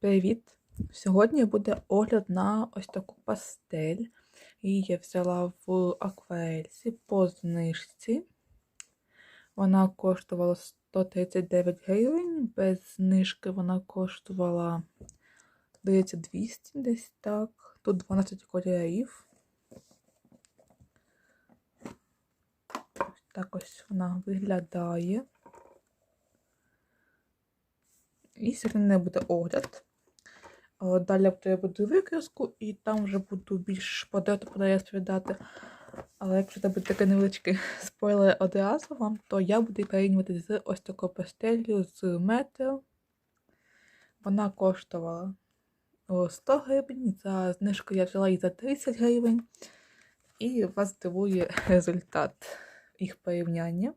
Привіт! Сьогодні буде огляд на ось таку пастель. Її я взяла в акварельсі по знижці. Вона коштувала 139 гривень, без знижки вона коштувала, здається, 200 десь так. Тут 12 кольорів. Ось так ось вона виглядає. І сьогодні не буде огляд. Е, Далі я буду викраску, і там вже буду більш подати про розповідати. Але якщо це буде таке невеличке спойлер одразу вам, то я буду порівнювати з ось такою пастелью з метро. Вона коштувала 100 гривень, за знижку я взяла її за 30 гривень. І вас здивує результат їх порівняння.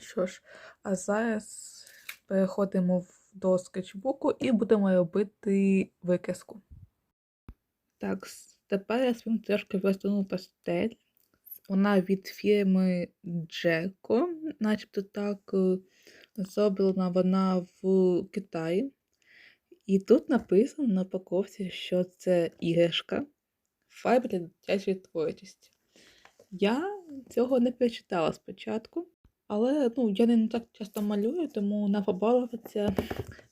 Що ж, а зараз переходимо в до скетчбуку і будемо робити викраску. Так, тепер я своїм трошки розтягну пастель. Вона від фірми Джеко, начебто так зроблена вона в Китаї. І тут написано на упаковці, що це іграшка фарби для дитячої творчості. Я цього не прочитала спочатку. Але ну, я не так часто малюю, тому напобалуватися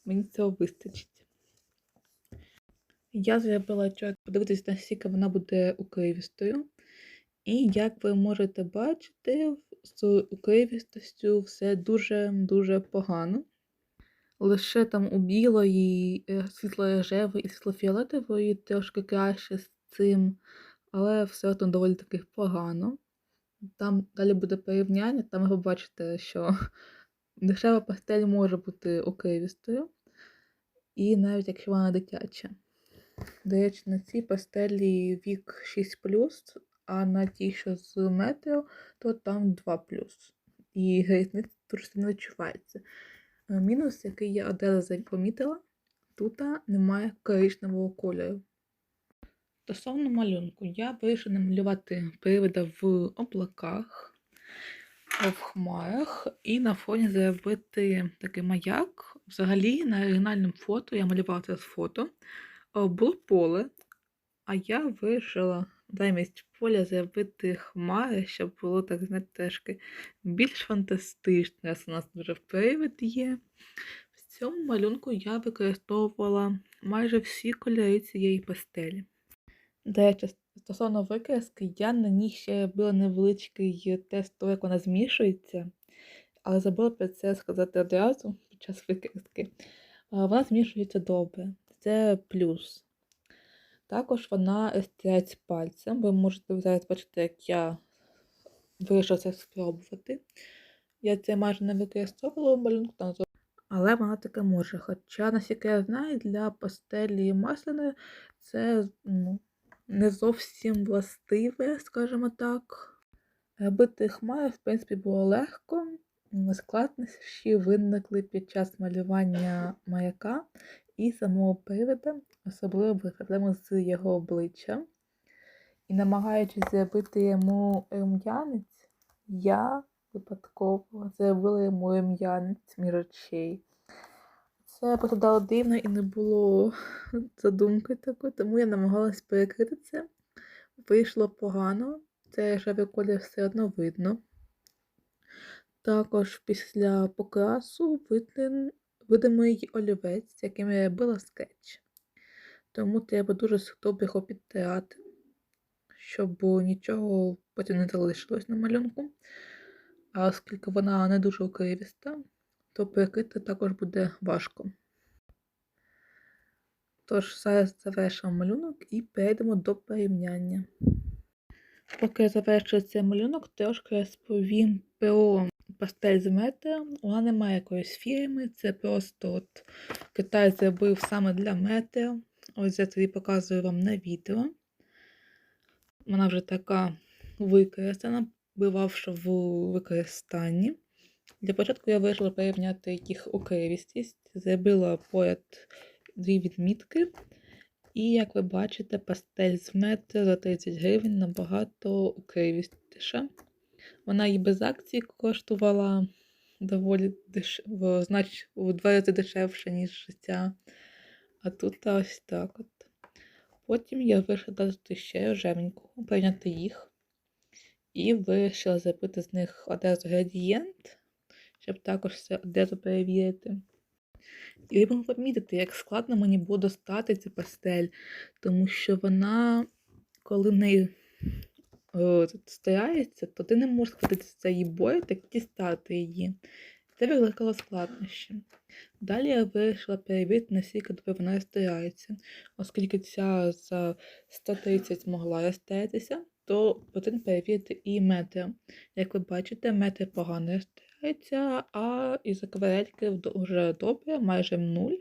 мені цього вистачить. Я зробила чорт подивитися, наскільки вона буде укривістою. І як ви можете бачити, з укривістостю все дуже-дуже погано. Лише там у білої, е, світло-рожевої і світло-фіолетової трошки краще з цим, але все одно доволі таки погано. Там далі буде порівняння, там ви бачите, що дешева пастель може бути окривістою, і навіть якщо вона дитяча. До речі, на цій пастелі вік 6, а на тій, що з метро, то там 2. І різниця дуже сильно відчувається. Е, мінус, який я одразу помітила, тут немає коричневого кольору. Стосовно малюнку, я вирішила намалювати привида в облаках, в хмарах, і на фоні зробити такий маяк. Взагалі, на оригінальному фото, я малювала це з фото, було поле, а я вирішила замість поля зробити хмари, щоб було так, знаєте, трошки більш фантастично. Раз у нас вже привид є. В цьому малюнку я використовувала майже всі кольори цієї пастелі. До речі, стосовно викраски, я на ній ще робила невеличкий тест того, як вона змішується, але забула про це сказати одразу під час викраски. Вона змішується добре, це плюс. Також вона розтирається пальцем, ви можете зараз бачити, як я вирішила це спробувати. Я це майже не використовувала в малюнку, але вона таке може. Хоча, наскільки я знаю, для пастелі масляної це ну, не зовсім властиве, скажімо так. Робити хмари, в принципі, було легко. Складнощі виникли під час малювання маяка і самого привида, особливо проблеми з його обличчям. І намагаючись зробити йому рум'янець, я випадково зробила йому рум'янець між очей. Це просто дивно і не було задумки такої, тому я намагалась перекрити це. Вийшло погано, це ржавий колір все одно видно. Також після покрасу виден, видимий олівець, яким я робила скетч. Тому треба дуже добре його підтирати, щоб нічого потім не залишилось на малюнку. А оскільки вона не дуже укривіста, то перекрити також буде важко. Тож, зараз завершимо малюнок і перейдемо до порівняння. Поки я завершую цей малюнок, трошки розповім про пастель з метра. Вона не має якоїсь фірми, це просто от Китай зробив саме для метра. Ось я тобі показую вам на відео. Вона вже така використана, бивавши в використанні. Для початку я вирішила порівняти їх окривістість, зробила поряд дві відмітки. І, як ви бачите, пастель з метра за 30 гривень набагато укривістіша. Вона і без акції коштувала доволі дешево, значить, у два рази дешевше, ніж ця А тут ось так от. Потім я вирішила додати ще жевенького, прийняти їх. І вирішила зробити з них одразу градієнт, щоб також все одразу перевірити. І ви помітити, як складно мені було достати цю пастель, тому що вона, коли в неї стирається, то ти не можеш схватитися за її бой та дістати її. Це викликало складнощі. Далі я вирішила перевірити, наскільки добре вона розтирається. Оскільки ця за 130 змогла розтиратися, то потрібно перевірити і метр. Як ви бачите, метр погано розтирається, а із акварельки вже добре, майже нуль.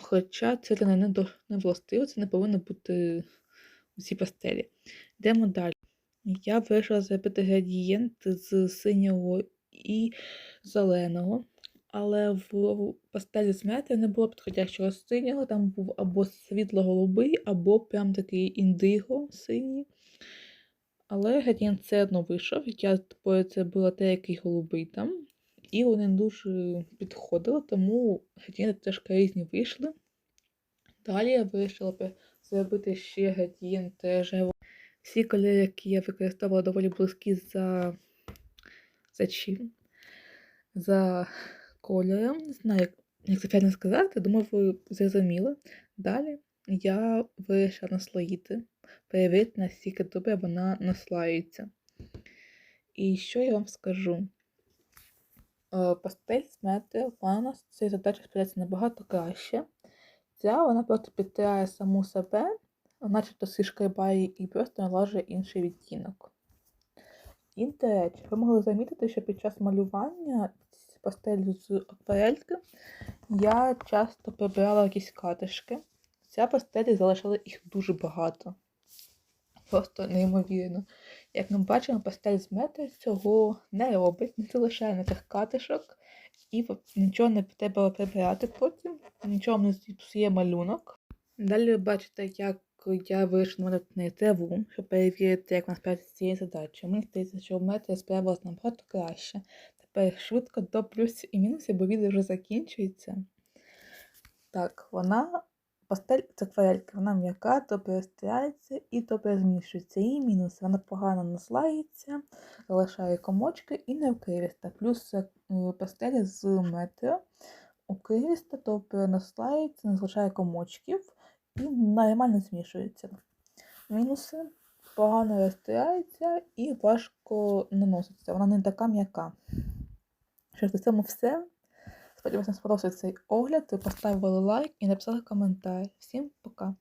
Хоча це не, не властиво, це не повинно бути у цій пастелі. Йдемо далі. Я вирішила зробити градієнт з синього і зеленого, але в пастелі з мети не було підходящого синього, там був або світло-голубий, або прям такий індиго синій. Але градієнт все одно вийшов. Я тепер це була те, який голубий там. І вони дуже підходили, тому градієнти теж різні вийшли. Далі я вирішила би зробити ще градієнт рожевого. Всі кольори, які я використовувала, доволі близькі за, за чим? За кольором. Не знаю, як, як це правильно сказати, думаю, ви зрозуміли. Далі я вирішила наслоїти, перевірити, наскільки добре вона наслаюється. І що я вам скажу? Е, Пастель з мети, на цій задачі справляється набагато краще. Ця вона просто підтирає саму себе, начебто сишкайбає і просто налажує інший відтінок. І до речі, ви могли замітити, що під час малювання з пастелью з акварельки я часто прибирала якісь катишки. Ця пастелі залишила їх дуже багато. Просто неймовірно. Як ми бачимо, пастель з мети цього не робить, не залишає на тих катишок, і нічого не треба прибирати потім, нічого не зіпсує малюнок. Далі ви бачите, як я вирішила намалювати траву, щоб перевірити, як вона справиться з цією задачею. Мені здається, що в меті справилась набагато краще. Тепер швидко до плюсів і мінусів, бо відео вже закінчується. Так, вона пастель це акварелька, вона м'яка, добре розтирається і добре змішується. Її мінус, вона погано наслається, залишає комочки і не вкривіста. Плюс е, пастелі з метро укривіста, добре наслається, не залишає комочків і нормально змішується. Мінуси погано розтирається і важко наноситься. Вона не така м'яка. Що на цьому все. Сподіваюся, вам сподобався цей огляд. Ви поставили лайк і написали коментар. Всім пока!